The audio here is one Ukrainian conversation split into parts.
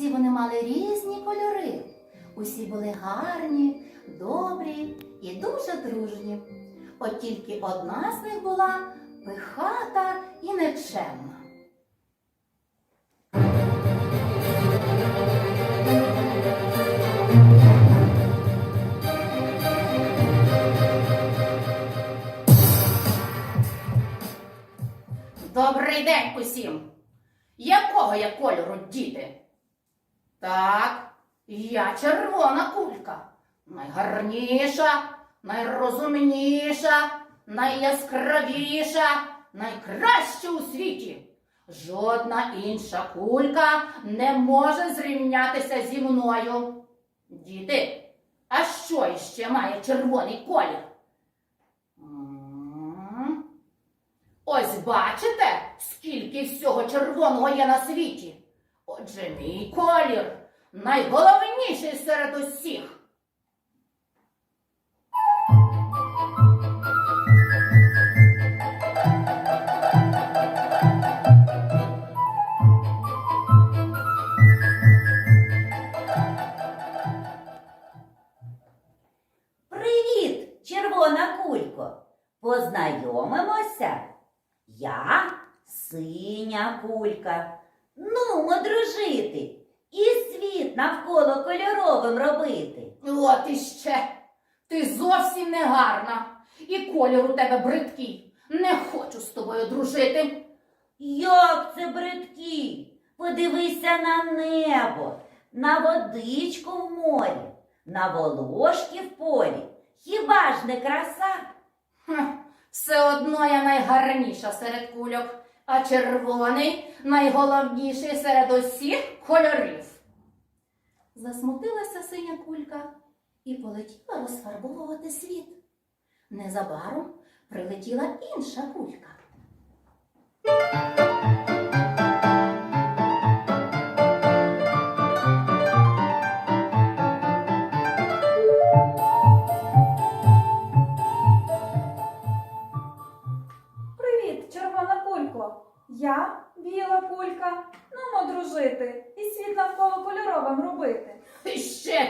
мали різні кольори. Усі були гарні, добрі і дуже дружні. От тільки одна з них була пихата і нечемна. Добрий день усім! Якого я кольору, діти? Так, я червона кулька. Найгарніша, найрозумніша, найяскравіша, найкраща у світі. Жодна інша кулька не може зрівнятися зі мною. Діти, а що іще має червоний колір? Ось бачите, скільки всього червоного є на світі. Отже, мій колір найголовніший серед усіх. Ну, дружити. І світ навколо кольоровим робити. От іще. Ти зовсім не гарна. І колір у тебе бридкий. Не хочу з тобою дружити. Як це бридкий? Подивися на небо, на водичку в морі, на волошки в полі. Хіба ж не краса? Хм, все одно я найгарніша серед кульок, а червоний найголовніший серед усіх кольорів. Засмутилася синя кулька і полетіла розфарбовувати світ. Незабаром прилетіла інша кулька.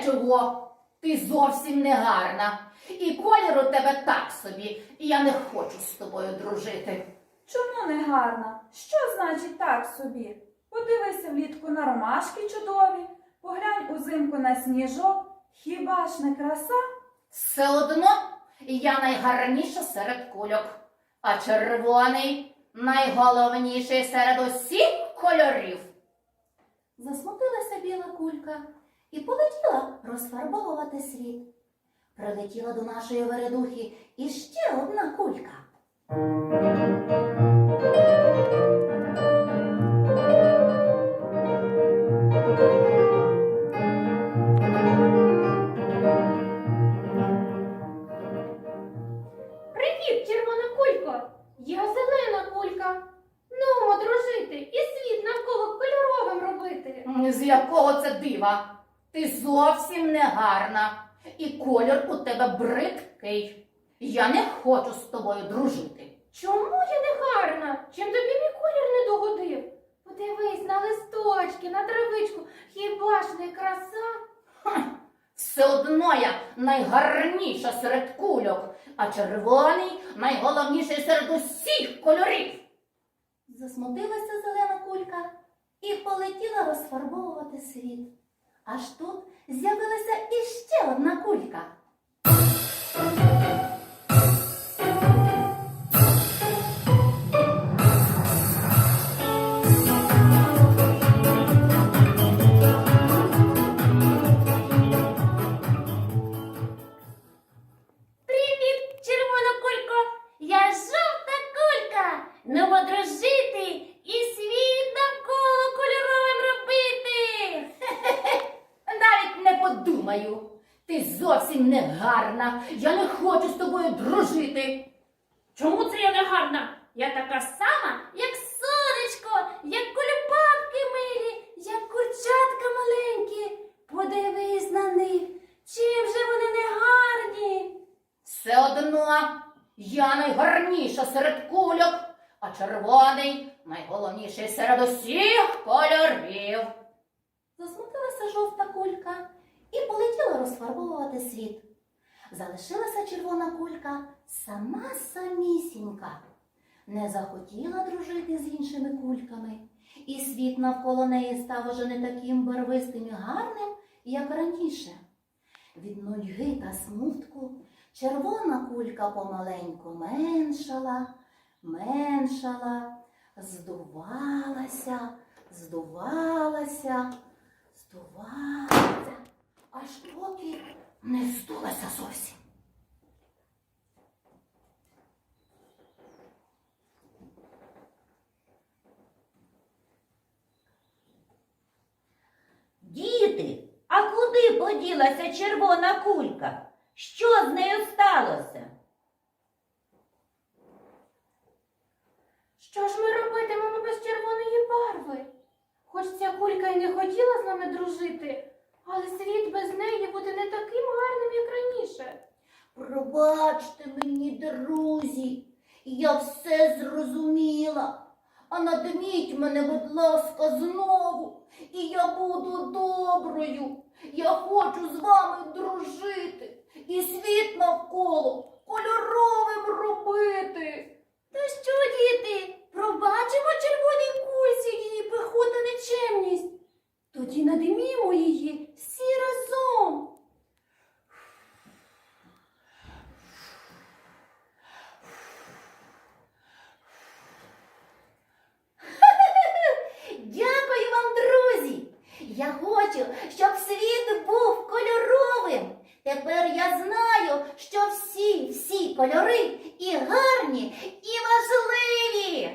Чого? Ти зовсім не гарна. І колір у тебе так собі, і я не хочу з тобою дружити. Чому не гарна? Що значить так собі? Подивися влітку на ромашки чудові, поглянь узимку на сніжок. Хіба ж не краса? Все одно я найгарніша серед кульок, а червоний найголовніший серед усіх кольорів. Засмутилася біла кулька і полетіла розфарбовувати світ. Прилетіла до нашої вередухи іще одна кулька. Привіт, червона кулько! Я зелена кулька. Ну, дружити, і світ навколо кольоровим робити. З якого це дива? Ти зовсім не гарна, і колір у тебе бридкий. Я не хочу з тобою дружити. Чому я не гарна? Чим тобі мій колір не догодив? Подивись на листочки, на травичку. Хіба ж не краса? Хм, все одно я найгарніша серед кульок, а червоний найголовніший серед усіх кольорів. Засмутилася зелена кулька і полетіла розфарбовувати світ. Аж тут з'явилася іще одна кулька. Привіт, червона кулько! Я жовта кулька. Ну, Ти не гарна. Я не хочу з тобою дружити. Чому це я не гарна? Я така сама, як сонечко, як кульбабки милі, як курчатка маленькі. Подивись на них. Чим же вони не гарні? Все одно я найгарніша серед кульок, а червоний найголовніший серед усіх кольорів. Засмутилася жовта кулька і полетіла розфарбовувати світ. Залишилася червона кулька сама самісінька. Не захотіла дружити з іншими кульками, і світ навколо неї став уже не таким барвистим і гарним, як раніше. Від нудьги та смутку червона кулька помаленьку меншала, меншала, здувалася, здувалася, здувалася, аж поки не здулася зовсім. Діти, а куди поділася червона кулька? Що з нею сталося? Що ж ми робитимемо без червоної барви? Хоч ця кулька й не хотіла з нами дружити, але світ без неї буде не таким гарним, як раніше. Пробачте мені, друзі, я все зрозуміла. А надміть мене, будь ласка, знову, і я буду доброю. Я Тепер я знаю, що всі, всі кольори і гарні, і важливі.